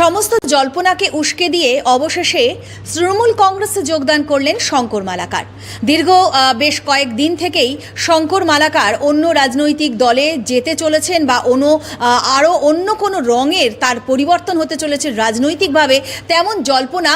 সমস্ত জল্পনাকে উস্কে দিয়ে অবশেষে তৃণমূল কংগ্রেসে যোগদান করলেন শঙ্কর মালাকার। দীর্ঘ বেশ কয়েকদিন থেকেই শঙ্কর মালাকার অন্য রাজনৈতিক দলে যেতে চলেছেন বা অন্য আরও অন্য কোনো রঙের তার পরিবর্তন হতে চলেছে রাজনৈতিকভাবে, তেমন জল্পনা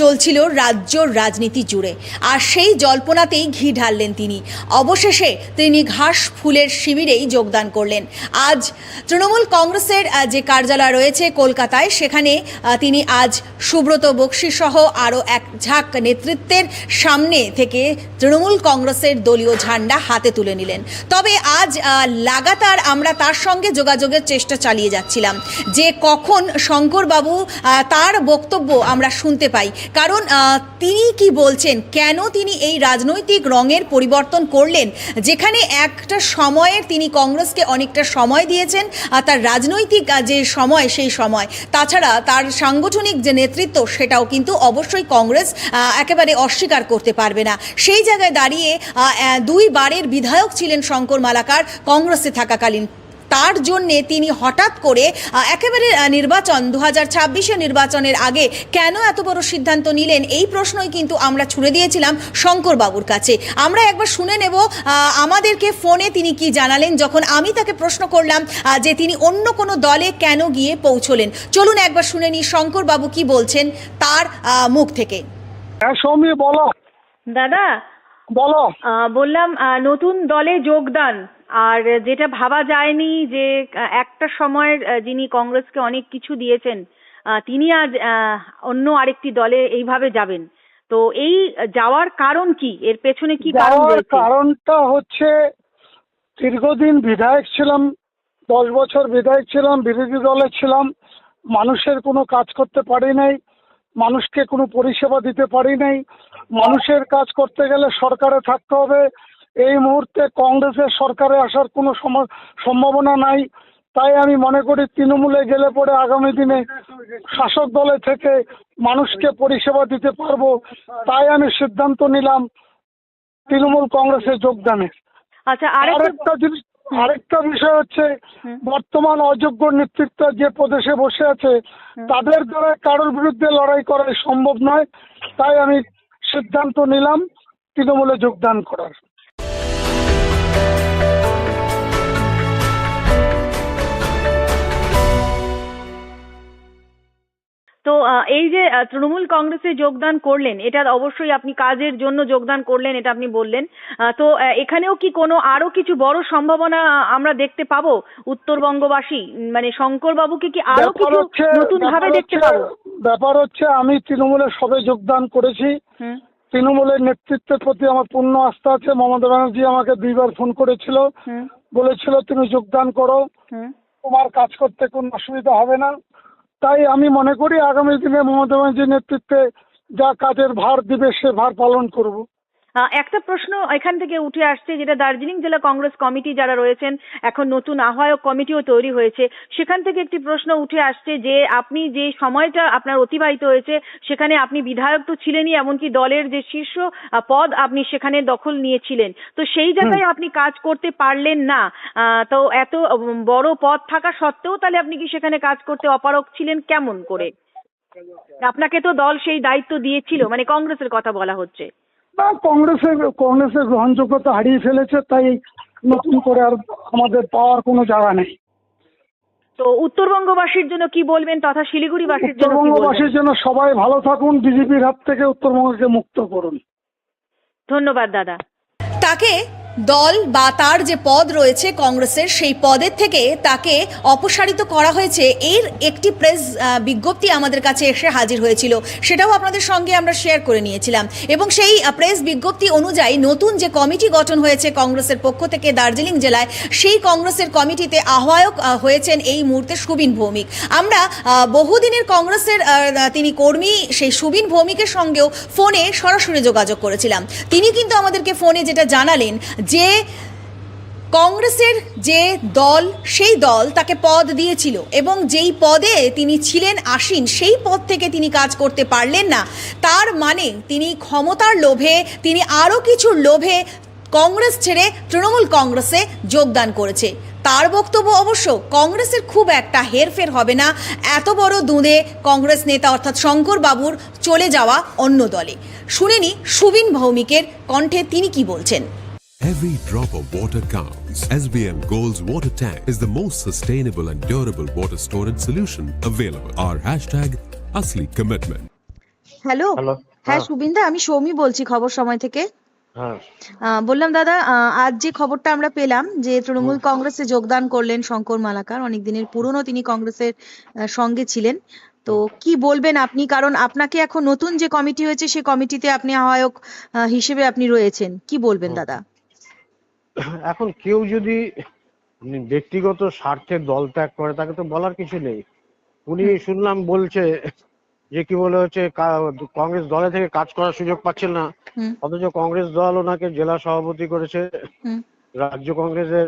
চলছিল রাজ্য রাজনীতি জুড়ে। আর সেই জল্পনাতেই ঘি ঢাললেন তিনি। অবশেষে তিনি ঘাস ফুলের শিবিরেই যোগদান করলেন। আজ তৃণমূল কংগ্রেসের যে কার্যালয় রয়েছে কলকাতায়, সেখানে আহ, তিনি আজ সুব্রত বক্সি সহ আরও এক ঝাঁক নেতৃত্বের সামনে থেকে তৃণমূল কংগ্রেসের দলীয় ঝান্ডা হাতে তুলে নিলেন। তবে আজ লাগাতার আমরা তার সঙ্গে যোগাযোগের চেষ্টা চালিয়ে যাচ্ছিলাম। যে কখন শঙ্করবাবু তার বক্তব্য আমরা শুনতে পাই। কারণ তিনি কি বলছেন কেন তিনি এই রাজনৈতিক রঙের পরিবর্তন করলেন? যেখানে একটা সময়ের তিনি কংগ্রেসকে অনেকটা সময় দিয়েছেন আর তার রাজনৈতিক যে সময় সেই সময়। তাছাড়া তার সাংগঠনিক যে নেতৃত্ব, সেটাও কিন্তু অবশ্যই কংগ্রেস একেবারে অস্বীকার করতে পারবে না। সেই জায়গায় দাঁড়িয়ে দুই বারের দুইবারের বিধায়ক ছিলেন শঙ্কর মালাকার, কংগ্রেসে থাকাকালীন। তার জন্যে তিনি হঠাৎ করে একেবারে নির্বাচন দু হাজার ছাব্বিশে নির্বাচনের আগে কেন এত বড় সিদ্ধান্ত নিলেন? এই প্রশ্নই কিন্তু আমরা ছুড়ে দিয়েছিলাম শঙ্কর বাবুর কাছে। আমরা একবার শুনে নেব আমাদেরকে ফোনে তিনি কি জানালেন যখন আমি তাকে প্রশ্ন করলাম যে তিনি অন্য কোনো দলে কেন গিয়ে পৌঁছলেন? চলুন একবার শুনে নিই শঙ্কর বাবু কি বলছেন তার মুখ থেকে। হ্যাঁ সৌমি বলো। দাদা বলো। বললাম নতুন দলে যোগদান। আর যেটা ভাবা যায়নি যে একটা সময়ের যিনি কংগ্রেসকে অনেক কিছু দিয়েছেন তিনি আজ অন্য আরেকটি দলে এইভাবে যাবেন। তো এই যাওয়ার কারণ কি? এর পেছনে কি কারণ রয়েছে? কারণটা হচ্ছে দীর্ঘদিন বিধায়ক ছিলাম দশ বছর বিধায়ক ছিলাম বিরোধী দলে ছিলাম মানুষের কোনো কাজ করতে পারি নাই মানুষকে কোনো পরিষেবা দিতে পারি নাই মানুষের কাজ করতে গেলে সরকারে থাকতে হবে এই মুহূর্তে কংগ্রেসের সরকারে আসার কোনো সম- সম্ভাবনা নাই। তাই আমি মনে করি তৃণমূলে গেলে পরে আগামী দিনে শাসক দলে থেকে মানুষকে পরিষেবা দিতে পারব। তাই আমি সিদ্ধান্ত নিলাম তৃণমূল কংগ্রেসে যোগদানের। আচ্ছা আরেকটা আরেকটা জিনিস আরেকটা বিষয় হচ্ছে বর্তমান অযোগ্য নেতৃত্ব যে প্রদেশে বসে আছে তাদের দ্বারা কারোর বিরুদ্ধে লড়াই করা সম্ভব নয়। তাই আমি সিদ্ধান্ত নিলাম তৃণমূলে যোগদান করার। তো এই যে তৃণমূল কংগ্রেসে যোগদান করলেন এটা অবশ্যই আপনি কাজের জন্য যোগদান করলেন এটা আপনি বললেন। তো এখানেও কি কোনো আরও কিছু বড় সম্ভাবনা আমরা দেখতে পাবো? উত্তরবঙ্গবাসী মানে শঙ্কর বাবুকে কি আরও ব্যাপার কিছু হচ্ছে নতুন ভাবে দেখতে পাবো? ব্যাপার হচ্ছে আমি তৃণমূলে সবে যোগদান করেছি। তৃণমূলের নেতৃত্বের প্রতি আমার পূর্ণ আস্থা আছে। মমতা ব্যানার্জি আমাকে দুইবার ফোন করেছিল। বলেছিল তুমি যোগদান করো। তোমার কাজ করতে কোনো অসুবিধা হবে না। তাই আমি মনে করি আগামী দিনে মমতা ব্যানার্জির নেতৃত্বে যা কাজের ভার দিবে সে ভার পালন করব। একটা প্রশ্ন এখান থেকে উঠে আসছে যেটা দার্জিলিং জেলা কংগ্রেস কমিটি যারা রয়েছেন এখন নতুন আহ্বায়ক কমিটিও তৈরি হয়েছে। সেখান থেকে একটি প্রশ্ন উঠে আসছে যে আপনি যে সময়টা আপনার অতিবাহিত হয়েছে সেখানে আপনি বিধায়ক তো ছিলেনই এমনকি দলের যে শীর্ষ পদ আপনি সেখানে দখল নিয়েছিলেন। তো সেই জায়গায় আপনি কাজ করতে পারলেন না। আহ, তো এত বড় পদ থাকা সত্ত্বেও তাহলে আপনি কি সেখানে কাজ করতে অপারক ছিলেন? কেমন করে? আপনাকে তো দল সেই দায়িত্ব দিয়েছিল মানে কংগ্রেসের কথা বলা হচ্ছে। না কংগ্রেসের কংগ্রেসের গ্রহণযোগ্যতা হারিয়ে ফেলেছে তাই নতুন করে আর আমাদের পাওয়ার কোনো জায়গা নেই। তো উত্তরবঙ্গবাসীর জন্য কি বলবেন তথা শিলিগুড়িবাসীর জন্য উত্তরবঙ্গবাসীর জন্য সবাই ভালো থাকুন বিজেপির হাত থেকে উত্তরবঙ্গকে মুক্ত করুন। ধন্যবাদ দাদা। তাকে দল বা তার যে পদ রয়েছে কংগ্রেসের, সেই পদের থেকে তাকে অপসারিত করা হয়েছে। এর একটি প্রেস বিজ্ঞপ্তি আমাদের কাছে এসে হাজির হয়েছিল। সেটাও আপনাদের সঙ্গে আমরা শেয়ার করে নিয়েছিলাম। এবং সেই প্রেস বিজ্ঞপ্তি অনুযায়ী নতুন যে কমিটি গঠন হয়েছে কংগ্রেসের পক্ষ থেকে দার্জিলিং জেলায়, সেই কংগ্রেসের কমিটিতে আহ্বায়ক হয়েছেন এই মুহূর্তে সুবিন ভৌমিক। আমরা বহুদিনের কংগ্রেসের তিনি কর্মী, সেই সুবিন ভৌমিকের সঙ্গেও ফোনে সরাসরি যোগাযোগ করেছিলাম। তিনি কিন্তু আমাদেরকে ফোনে যেটা জানালেন যে কংগ্রেসের যে দল, সেই দল তাকে পদ দিয়েছিল এবং যেই পদে তিনি ছিলেন আসীন, সেই পদ থেকে তিনি কাজ করতে পারলেন না। তার মানে তিনি ক্ষমতার লোভে, তিনি আরও কিছু লোভে কংগ্রেস ছেড়ে তৃণমূল কংগ্রেসে যোগদান করেছে। তার বক্তব্য অবশ্য কংগ্রেসের খুব একটা হেরফের হবে না। এত বড় দুঁদে কংগ্রেস নেতা অর্থাৎ শঙ্কর বাবুর চলে যাওয়া অন্য দলে। শুনেনি সুবিন ভৌমিকের কণ্ঠে তিনি কি বলছেন? Every drop of water counts. SBM Gold's water tank is the most sustainable and durable water storage solution available. Our hashtag Asli Commitment. Hello hello হ্যাঁ সুবিন্দা আমি সৌমি বলছি খবর সময় থেকে। হ্যাঁ। বললাম দাদা আজ যে খবরটা আমরা পেলাম যে তৃণমূল কংগ্রেসে যোগদান করলেন শঙ্কর মালাকার অনেক দিনের পুরনো তিনি কংগ্রেসের সঙ্গে ছিলেন। তো কি বলবেন আপনি? কারণ আপনাকে এখন নতুন যে কমিটি হয়েছে সে কমিটিতে আপনি আহ্বায়ক হিসেবে আপনি রয়েছেন। কি বলবেন দাদা? এখন কেউ যদি ব্যক্তিগত স্বার্থে দল ত্যাগ করে তাকে তো বলার কিছু নেই। উনি শুনলাম বলছে যে কি বলে হচ্ছে কংগ্রেস দলে থেকে কাজ করার সুযোগ পাচ্ছেন না। অথচ কংগ্রেস দল ওনাকে জেলা সভাপতি করেছে। রাজ্য কংগ্রেসের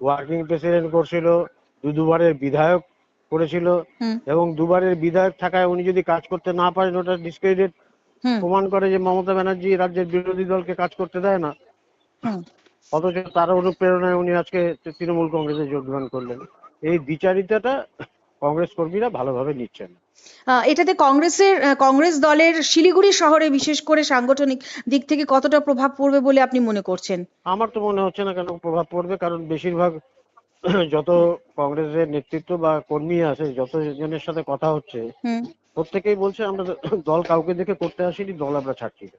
ওয়ার্কিং প্রেসিডেন্ট করছিল দু দুবারের বিধায়ক করেছিল এবং দুবারের বিধায়ক থাকায় উনি যদি কাজ করতে না পারেন ওটা ডিসক্রেডিট প্রমাণ করে যে মমতা ব্যানার্জি রাজ্যের বিরোধী দলকে কাজ করতে দেয় না। অথচ তার অনুপ্রেরণায় উনি আজকে তৃণমূল কংগ্রেসে যোগদান করলেন। এই দ্বিচারিতাটা কংগ্রেস কর্মীরা ভালোভাবে নিচ্ছেন এটাতে কংগ্রেসের কংগ্রেস দলের শিলিগুড়ি শহরে বিশেষ করে সাংগঠনিক দিক থেকে কতটা প্রভাব পড়বে বলে আপনি মনে করছেন? আমার তো মনে হচ্ছে না কেন প্রভাব পড়বে কারণ বেশিরভাগ যত কংগ্রেসের নেতৃত্ব বা কর্মী আছে যত জনের সাথে কথা হচ্ছে প্রত্যেকেই বলছে আমরা দল কাউকে দেখে করতে আসিনি দল আমরা ছাড়ছি না।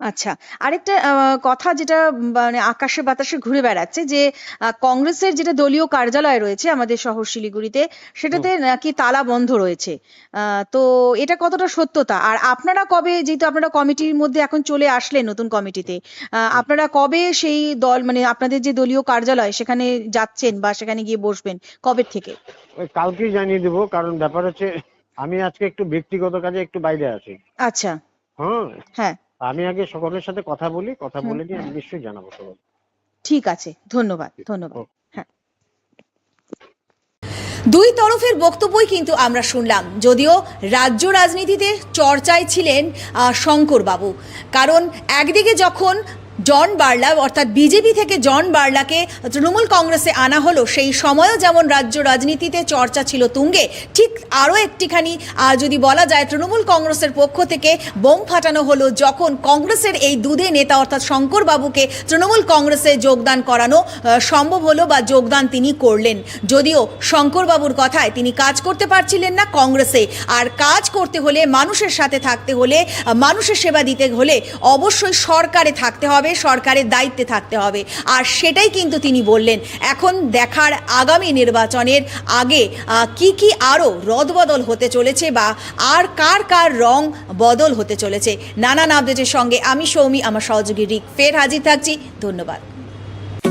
আচ্ছা আরেকটা কথা যেটা মানে আকাশে বাতাসে ঘুরে বেড়াচ্ছে যে কংগ্রেসের যেটা দলীয় কার্যালয় রয়েছে আমাদের শহর শিলিগুড়িতে সেটাতে নাকি তালা বন্ধ রয়েছে। তো এটা কতটা সত্যতা? আর আপনারা কবে যেহেতু আপনারা কমিটির মধ্যে এখন চলে আসলেন নতুন কমিটিতে আহ, আপনারা কবে সেই দল মানে আপনাদের যে দলীয় কার্যালয় সেখানে যাচ্ছেন বা সেখানে গিয়ে বসবেন? কবে থেকে? ওই কালকেই জানিয়ে দেবো কারণ ব্যাপার হচ্ছে আমি আজকে একটু ব্যক্তিগত কাজে একটু বাইরে আছি। আচ্ছা। হ্যাঁ। আমি আগে সকলের সাথে কথা বলি কথা বলে নিয়ে আমি নিশ্চয়ই জানাব সবাই ঠিক আছে ধন্যবাদ ধন্যবাদ। হ্যাঁ। দুই তরফের বক্তব্যই কিন্তু আমরা শুনলাম যদিও রাজ্য রাজনীতিতে চর্চায় ছিলেন আহ, শঙ্করবাবু। কারণ একদিকে যখন জন বার্লা, অর্থাৎ বিজেপি থেকে জন বার্লাকে তৃণমূল কংগ্রেসে আনা হলো। সেই সময়ও যেমন রাজ্য রাজনীতিতে চর্চা ছিল তুঙ্গে, ঠিক আরও একটিখানি যদি বলা যায় তৃণমূল কংগ্রেসের পক্ষ থেকে বোম ফাটানো হলো যখন কংগ্রেসের এই দুধে নেতা, অর্থাৎ শঙ্করবাবুকে তৃণমূল কংগ্রেসে যোগদান করানো সম্ভব হলো বা যোগদান তিনি করলেন। যদিও শঙ্করবাবুর কথায় তিনি কাজ করতে পারছিলেন না কংগ্রেসে, আর কাজ করতে হলে মানুষের সাথে থাকতে হলে, মানুষের সেবা দিতে হলে অবশ্যই সরকারে থাকতে হবে সরকারের দায়িত্বে থাকতে হবে আর সেটাই কিন্তু তিনি বললেন এখন দেখার আগামী নির্বাচনের আগে কি কি আরও রদবদল হতে চলেছে বা আর কার কার রং বদল হতে চলেছে নানান আপডেটের সঙ্গে আমি সৌমি আমার সহযোগী রিক ফের হাজির থাকছি ধন্যবাদ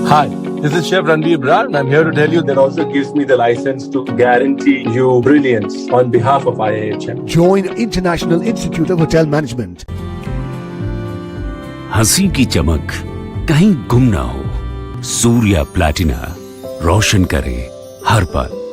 Hi, this is Chef Ranveer Brar, and I'm here to tell you that also gives me the license to guarantee you brilliance on behalf of IIHM. Join International Institute of Hotel Management. हँसी की चमक कहीं गुम ना हो। सूर्या प्लैटिना रोशन करे हर पल।